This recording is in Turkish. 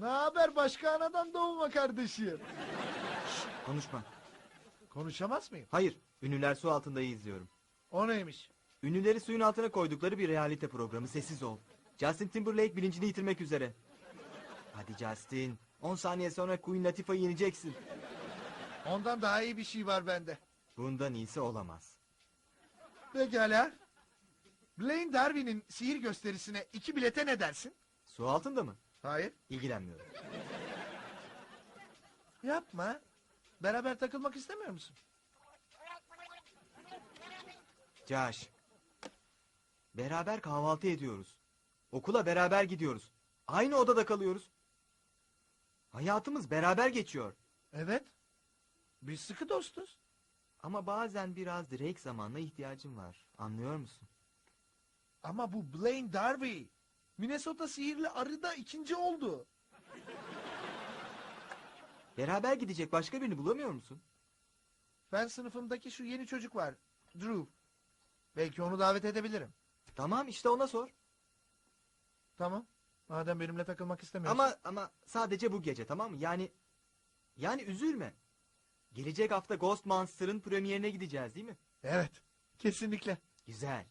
Ne haber başka anadan doğma kardeşim? Konuşma. Konuşamaz mıyım? Hayır. Ünlüler su altındayı izliyorum. O neymiş? Ünlüleri suyun altına koydukları bir realite programı. Sessiz ol. Justin Timberlake bilincini yitirmek üzere. Hadi Justin. 10 saniye sonra Queen Latifah'ı yeneceksin. Ondan daha iyi bir şey var bende. Bundan iyisi olamaz. Pekala. Blaine Darwin'in sihir gösterisine iki bilete ne dersin? Su altında mı? Hayır. İlgilenmiyorum. Yapma. Beraber takılmak istemiyor musun? Josh. Beraber kahvaltı ediyoruz. Okula beraber gidiyoruz. Aynı odada kalıyoruz. Hayatımız beraber geçiyor. Evet. Biz sıkı dostuz. Ama bazen biraz Drake zamanına ihtiyacım var. Anlıyor musun? Ama bu Blaine Darby. Minnesota sihirli arıda ikinci oldu. Beraber gidecek başka birini bulamıyor musun? Ben sınıfımdaki şu yeni çocuk var. Drew. Belki onu davet edebilirim. Tamam işte ona sor. Tamam. Madem benimle takılmak istemiyorsun. Ama ama sadece bu gece tamam mı? Yani yani üzülme. Gelecek hafta Ghost Monster'ın premierine gideceğiz değil mi? Evet. Kesinlikle. Güzel.